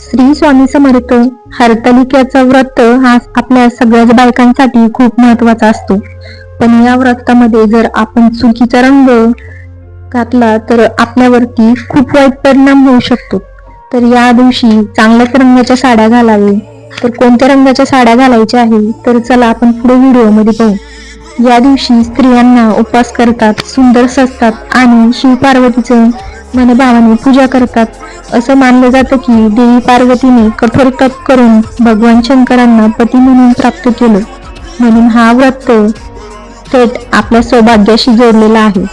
श्री स्वामी समर्थ हरतालिकेचा व्रत हा आपल्या सगळ्याच बायकांसाठी खूप महत्त्वाचा असतो. पण या व्रतामध्ये जर आपण चुकीचा रंग घातला तर आपल्यावरती खूप वाईट परिणाम होऊ शकतो. तर या दिवशी चांगल्याच रंगाच्या साड्या घालावे. तर कोणत्या रंगाच्या साड्या घालायच्या आहे तर चला आपण पुढे व्हिडिओमध्ये पाहू. या दिवशी स्त्रियांना उपवास करतात सुंदर सजतात आणि शिव पार्वतीचे मनभावाने पूजा करतात. असं मानलं जातं की देवी पार्वतीने कठोर तप करून भगवान शंकरांना पती म्हणून प्राप्त केलं. म्हणून हा व्रत थेट आपल्या सौभाग्याशी जोडलेला आहे.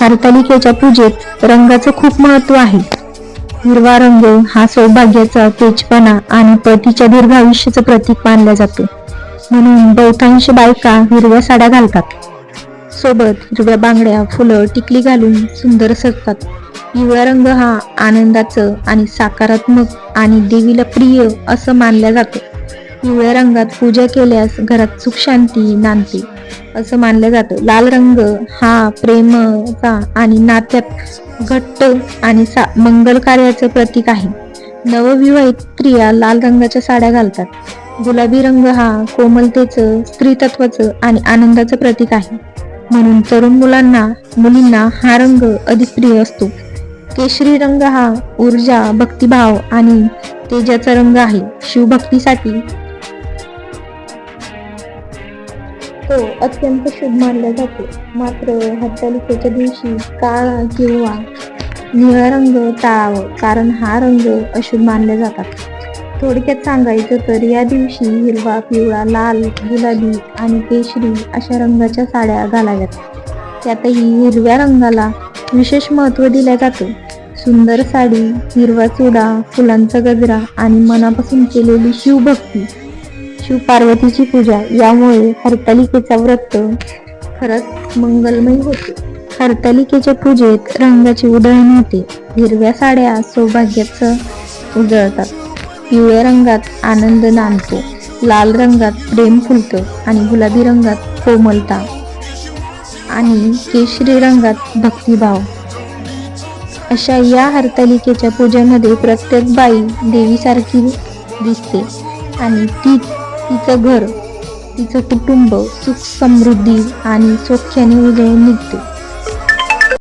हरतालिकेच्या पूजेत रंगाचं खूप महत्त्व आहे. हिरवा रंग हा सौभाग्याचा तेजपणा आणि पतीच्या दीर्घायुष्याचं प्रतीक मानला जातो. म्हणून बहुतांश बायका हिरव्या साड्या घालतात. सोबत हिरव्या बांगड्या फुलं टिकली घालून सुंदर सजतात. पिवळा रंग हा आनंदाचं आणि सकारात्मक आणि देवीला प्रिय असं मानल्या जातं. पिवळ्या रंगात पूजा केल्यास घरात सुख शांती नांदते असं मानलं जातं. लाल रंग हा प्रेमचा आणि नात्यात घट्ट आणि सा मंगल कार्याचं प्रतीक आहे. नवविवाहित स्त्रिया लाल रंगाच्या साड्या घालतात. गुलाबी रंग हा कोमलतेचं स्त्रीतत्वाचं आणि आनंदाचं प्रतीक आहे. म्हणून तरुण मुलांना मुलींना हा रंग अधिक प्रिय असतो. केशरी रंग हा ऊर्जा भक्तिभाव आणि तेजाचा रंग आहे. शिवभक्तीसाठी. तो अत्यंत शुभ मानला जातो. मात्र हरतालिकेच्या दिवशी काळा किंवा निळा रंग टाळावं कारण हा रंग अशुभ मानले जातात. थोडक्यात सांगायचं तर या दिवशी हिरवा पिवळा लाल गुलाबी आणि केशरी अशा रंगाच्या साड्या घालाव्यात. त्यातही हिरव्या रंगाला विशेष महत्त्व दिल्या जातं. सुंदर साडी हिरवा चुडा फुलांचा गजरा आणि मनापासून केलेली शिवभक्ती शिव पार्वतीची पूजा यामुळे हरतालिकेचा व्रत खरंच मंगलमय होते. हरतालिकेच्या पूजेत रंगाची उधळण होते. हिरव्या साड्या सौभाग्याचं उजळतात. पिवळ्या रंगात आनंद नांदतो. लाल रंगात प्रेम फुलतं आणि गुलाबी रंगात कोमलता आणि केशरी रंगात भक्तिभाव. अशा या हरतालिकेच्या पूजेमध्ये प्रत्येक बाई देवीसारखी दिसते. आणि ती तिचं घर तिचं कुटुंब सुख समृद्धी आणि सौख्याने उजळून निघते.